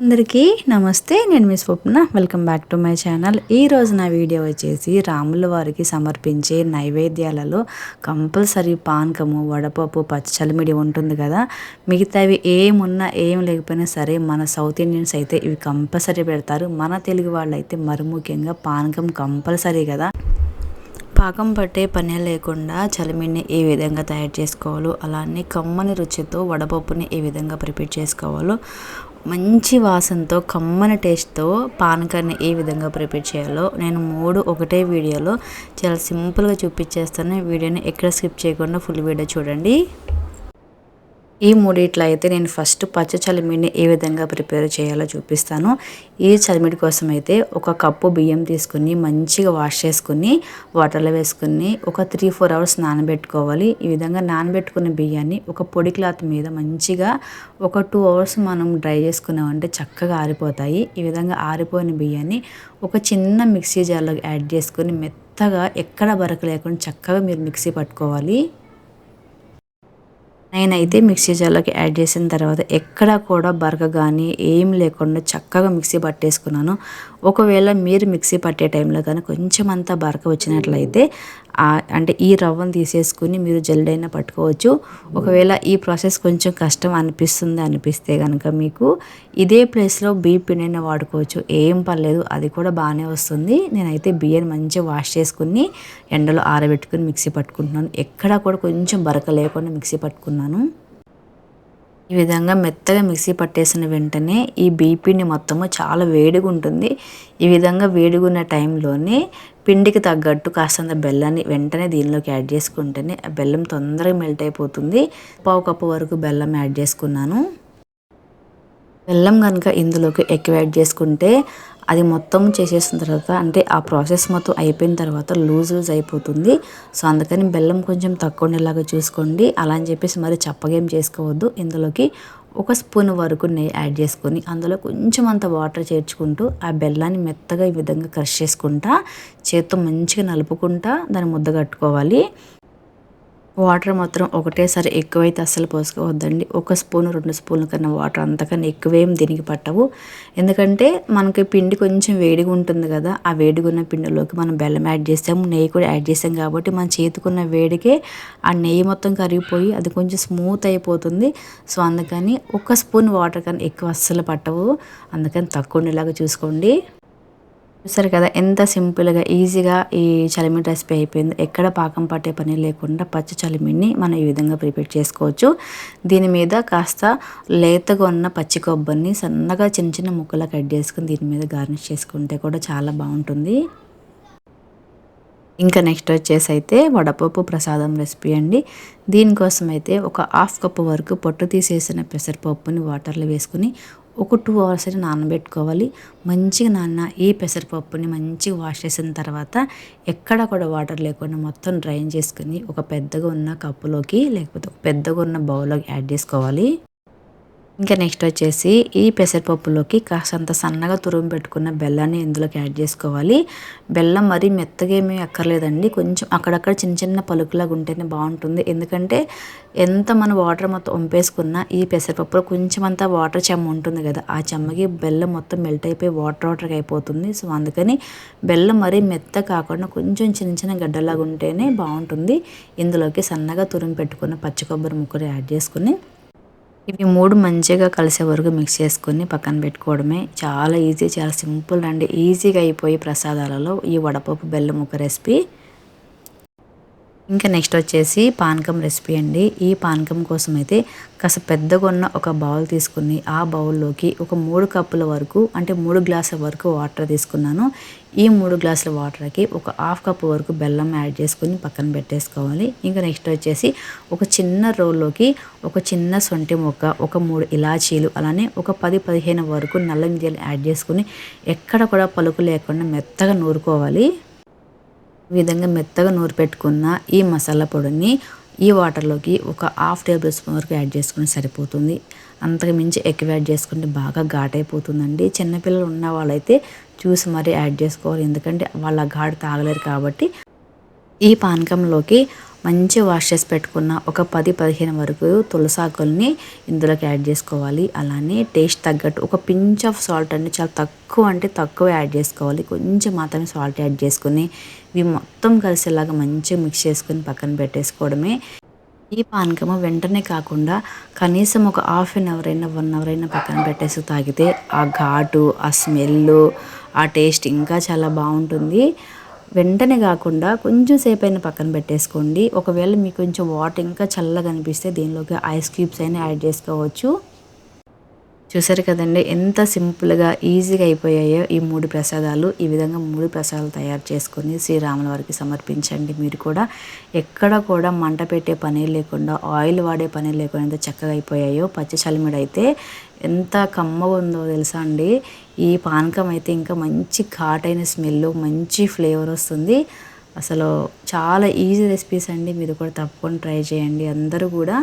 అందరికీ నమస్తే నేను మీ Swapna. Welcome back to my channel ఈ రోజు నా వీడియో వచ్చేసి రాముల వారికి సమర్పించే నైవేద్యాలలో కంపల్సరీ పానకము వడపప్పు పచ్చలిమిడి ఉంటుంది కదా. మిగతావి ఏమున్నా ఏం లేకపోయినా సరే మన సౌత్ ఇండియన్స్ అయితే ఇవి కంపల్సరీ పెడతారు. మన తెలుగు వాళ్ళు అయితే మరి ముఖ్యంగా పానకం కంపల్సరీ కదా. పాకం పట్టే పనే లేకుండా చలిమిడిని ఏ విధంగా తయారు చేసుకోవాలో అలానే కమ్మని రుచితో వడపప్పుని ఏ విధంగా ప్రిపేర్ చేసుకోవాలో మంచి వాసనతో కమ్మని టేస్ట్తో పానకాన్ని ఏ విధంగా ప్రిపేర్ చేయాలో నేను మూడు ఒకటే వీడియోలో చాలా సింపుల్గా చూపించేస్తాను. వీడియోని ఎక్కడ స్కిప్ చేయకుండా ఫుల్ వీడియో చూడండి. ఈ మూడిట్లో అయితే నేను ఫస్ట్ పచ్చ చలిమిడిని ఏ విధంగా ప్రిపేర్ చేయాలో చూపిస్తాను. ఈ చలిమిడి కోసం అయితే ఒక కప్పు బియ్యం తీసుకుని మంచిగా వాష్ చేసుకుని వాటర్లో వేసుకుని ఒక త్రీ ఫోర్ అవర్స్ నానబెట్టుకోవాలి. ఈ విధంగా నానబెట్టుకున్న బియ్యాన్ని ఒక పొడి క్లాత్ మీద మంచిగా ఒక టూ అవర్స్ మనం డ్రై చేసుకున్నామంటే చక్కగా ఆరిపోతాయి. ఈ విధంగా ఆరిపోయిన బియ్యాన్ని ఒక చిన్న మిక్సీ జార్లోకి యాడ్ చేసుకుని మెత్తగా ఎక్కడ బరక లేకుండా చక్కగా మీరు మిక్సీ పట్టుకోవాలి. నేనైతే మిక్సీ జార్లోకి యాడ్ చేసిన తర్వాత ఎక్కడ కూడా బరక కానీ ఏం లేకుండా చక్కగా మిక్సీ పట్టేసుకున్నాను. ఒకవేళ మీరు మిక్సీ పట్టే టైంలో కానీ కొంచెం అంతా బరక వచ్చినట్లయితే అంటే ఈ రవ్వను తీసేసుకుని మీరు జల్లైనా పట్టుకోవచ్చు. ఒకవేళ ఈ ప్రాసెస్ కొంచెం కష్టం అనిపిస్తుంది అనిపిస్తే కనుక మీకు ఇదే ప్లేస్లో బియ్య పిండిని వాడుకోవచ్చు. ఏం పర్లేదు అది కూడా బాగానే వస్తుంది. నేనైతే బియ్యాన్ని మంచిగా వాష్ చేసుకుని ఎండలో ఆరబెట్టుకుని మిక్సీ పట్టుకుంటున్నాను. ఎక్కడా కూడా కొంచెం బరక లేకుండా మిక్సీ పట్టుకున్నాను. ఈ విధంగా మెత్తగా మిక్సీ పట్టేసిన వెంటనే ఈ బీపీని మొత్తము చాలా వేడిగా ఉంటుంది ఈ విధంగా వేడిగా ఉన్న టైంలోనే పిండికి తగ్గట్టు కాస్తంత బెల్లాన్ని వెంటనే దీనిలోకి యాడ్ చేసుకుంటేనే ఆ బెల్లం తొందరగా మెల్ట్ అయిపోతుంది. పావు కప్పు వరకు బెల్లం యాడ్ చేసుకున్నాను. బెల్లం కనుక ఇందులోకి ఎక్కువ యాడ్ చేసుకుంటే అది మొత్తం చేసేసిన తర్వాత అంటే ఆ ప్రాసెస్ మొత్తం అయిపోయిన తర్వాత లూజ్ లూజ్ అయిపోతుంది. సో అందుకని బెల్లం కొంచెం తక్కువ ఉండేలాగా చూసుకోండి. అలా అని చెప్పేసి మరి చప్పగేం చేసుకోవద్దు. ఇందులోకి ఒక స్పూన్ వరకు నెయ్యి యాడ్ చేసుకొని అందులో కొంచెం అంత వాటర్ చేర్చుకుంటూ ఆ బెల్లాన్ని మెత్తగా ఈ విధంగా క్రష్ చేసుకుంటా. చేత్తో మంచిగా నలుపుకుంటా దాన్ని ముద్ద కట్టుకోవాలి. వాటర్ మాత్రం ఒకటేసారి ఎక్కువైతే అస్సలు పోసుకోవద్దండి. ఒక స్పూన్ రెండు స్పూన్ల కన్నా వాటర్ అంతకన్నా ఎక్కువేం దీనికి పట్టవు. ఎందుకంటే మనకి పిండి కొంచెం వేడిగా ఉంటుంది కదా ఆ వేడిగా ఉన్న పిండిలోకి మనం బెల్లం యాడ్ చేసాము నెయ్యి కూడా యాడ్ చేసాం కాబట్టి మన చేతికున్న వేడికే ఆ నెయ్యి మొత్తం కరిగిపోయి అది కొంచెం స్మూత్ అయిపోతుంది. సో అందుకని ఒక స్పూన్ వాటర్ కన్నా ఎక్కువ అస్సలు పట్టవు. అందుకని తక్కువ ఉండేలాగా చూసుకోండి. చూసారు కదా ఎంత సింపుల్గా ఈజీగా ఈ చలిమిడి రెసిపీ అయిపోయింది. ఎక్కడ పాకం పట్టే పని లేకుండా పచ్చి చలిమిడిని మనం ఈ విధంగా ప్రిపేర్ చేసుకోవచ్చు. దీని మీద కాస్త లేతగా ఉన్న పచ్చి కొబ్బరిని సన్నగా చిన్న చిన్న ముక్కలు కట్ చేసుకుని దీని మీద గార్నిష్ చేసుకుంటే కూడా చాలా బాగుంటుంది. ఇంకా నెక్స్ట్ వచ్చేసి అయితే వడపప్పు ప్రసాదం రెసిపీ అండి. దీనికోసం అయితే ఒక హాఫ్ కప్పు వరకు పొట్టు తీసేసిన పెసరపప్పుని వాటర్లో వేసుకుని ఒక టూ అవర్స్ అయితే నానబెట్టుకోవాలి. మంచిగా నాన్న ఈ పెసరపప్పుని మంచిగా వాష్ చేసిన తర్వాత ఎక్కడ కూడా వాటర్ లేకుండా మొత్తం డ్రైన్ చేసుకుని ఒక పెద్దగా ఉన్న కప్పులోకి లేకపోతే ఒక పెద్దగా ఉన్న బౌల్లోకి యాడ్ చేసుకోవాలి. ఇంకా నెక్స్ట్ వచ్చేసి ఈ పెసరపప్పులోకి కాస్తంత సన్నగా తురుము పెట్టుకున్న బెల్లాన్ని ఇందులోకి యాడ్ చేసుకోవాలి. బెల్లం మరీ మెత్తగా ఏమీ అక్కర్లేదండి. కొంచెం అక్కడక్కడ చిన్న చిన్న పలుకులాగా ఉంటేనే బాగుంటుంది. ఎందుకంటే ఎంత మన వాటర్ మొత్తం వంపేసుకున్నా ఈ పెసరపప్పులో కొంచెం అంతా వాటర్ చెమ్మ ఉంటుంది కదా ఆ చెమ్మకి బెల్లం మొత్తం మెల్ట్ అయిపోయి వాటర్ వాటర్గా అయిపోతుంది. సో అందుకని బెల్లం మరీ మెత్త కాకుండా కొంచెం చిన్న చిన్న గడ్డలాగా ఉంటేనే బాగుంటుంది. ఇందులోకి సన్నగా తురుము పెట్టుకున్న పచ్చి కొబ్బరి ముక్కలు యాడ్ చేసుకుని ఇవి మూడు మంచిగా కలిసే వరకు మిక్స్ చేసుకొని పక్కన పెట్టుకోవడమే చాలా ఈజీ చాలా సింపుల్ అండి ఈజీగా అయిపోయి ప్రసాదాలలో ఈ వడపప్పు బెల్లం ఒక రెసిపీ ఇంకా నెక్స్ట్ వచ్చేసి పానకం రెసిపీ అండి. ఈ పానకం కోసం అయితే కాస్త పెద్దగా ఉన్న ఒక బౌల్ తీసుకుని ఆ బౌల్లోకి ఒక మూడు కప్పుల వరకు అంటే మూడు గ్లాసుల వరకు వాటర్ తీసుకున్నాను. ఈ మూడు గ్లాసుల వాటర్కి ఒక హాఫ్ కప్ వరకు బెల్లం యాడ్ చేసుకుని పక్కన పెట్టేసుకోవాలి. ఇంకా నెక్స్ట్ వచ్చేసి ఒక చిన్న రోల్లోకి ఒక చిన్న సొంటి మొక్క ఒక మూడు ఇలాచీలు అలానే ఒక పది పదిహేను వరకు నల్ల మిరియాలు యాడ్ చేసుకుని ఎక్కడ కూడా పలుకు లేకుండా మెత్తగా నూరుకోవాలి. ఈ విధంగా మెత్తగా నూరు పెట్టుకున్న ఈ మసాలా పొడిని ఈ వాటర్లోకి ఒక హాఫ్ టేబుల్ స్పూన్ వరకు యాడ్ చేసుకుని సరిపోతుంది. అంతకు మించి ఎక్కువ యాడ్ చేసుకుంటే బాగా ఘాట్ చిన్నపిల్లలు ఉన్న వాళ్ళైతే చూసి మరీ యాడ్ చేసుకోవాలి. ఎందుకంటే వాళ్ళ ఘాటు తాగలేరు కాబట్టి ఈ పానకంలోకి మంచి వాష్ చేసి పెట్టుకున్న ఒక పది పదిహేను వరకు తులసాకుల్ని ఇందులోకి యాడ్ చేసుకోవాలి. అలానే టేస్ట్ తగ్గట్టు ఒక పించ్ ఆఫ్ సాల్ట్ అండి చాలా తక్కువ అంటే తక్కువ యాడ్ చేసుకోవాలి. కొంచెం మాత్రమే సాల్ట్ యాడ్ చేసుకుని ఇవి మొత్తం కలిసేలాగా మంచిగా మిక్స్ చేసుకుని పక్కన పెట్టేసుకోవడమే. ఈ పానకము వెంటనే కాకుండా కనీసం ఒక హాఫ్ అన్ అవర్ అయినా వన్ అవర్ అయినా పక్కన పెట్టేసి తాగితే ఆ ఘాటు ఆ స్మెల్ ఆ టేస్ట్ ఇంకా చాలా బాగుంటుంది. వెంటనే కాకుండా కొంచెం సేపు అయినా పక్కన పెట్టేసుకోండి. ఒకవేళ మీకు కొంచెం వాటర్ ఇంకా చల్లగా అనిపిస్తే దీనిలోకి ఐస్ క్యూబ్స్ అయినా యాడ్ చేసుకోవచ్చు. చూసారు కదండి ఎంత సింపుల్గా ఈజీగా అయిపోయాయో ఈ మూడు ప్రసాదాలు. ఈ విధంగా మూడు ప్రసాదాలు తయారు చేసుకొని శ్రీరాముల వారికి సమర్పించండి. మీరు కూడా ఎక్కడ కూడా మంట పెట్టే పని లేకుండా ఆయిల్ వాడే పని లేకుండా ఎంత చక్కగా అయిపోయాయో పచ్చి చలిమిడి అయితే ఎంత కమ్మగా ఉందో తెలుసా అండి. ఈ పానకం అయితే ఇంకా మంచి ఘాటైన స్మెల్ మంచి ఫ్లేవర్ వస్తుంది. అసలు చాలా ఈజీ రెసిపీస్ అండి. మీరు కూడా తప్పకుండా ట్రై చేయండి. అందరూ కూడా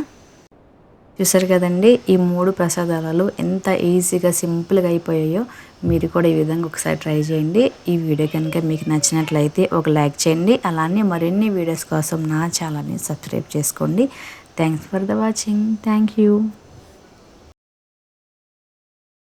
చూసారు కదండి ఈ మూడు ప్రసాదాలు ఎంత ఈజీగా సింపుల్గా అయిపోయాయో మీరు కూడా ఈ విధంగా ఒకసారి ట్రై చేయండి. ఈ వీడియో కనుక మీకు నచ్చినట్లయితే ఒక లైక్ చేయండి అలానే మరిన్ని వీడియోస్ కోసం నా ఛానల్ని సబ్స్క్రైబ్ చేసుకోండి. Thanks for the watching. Thank you.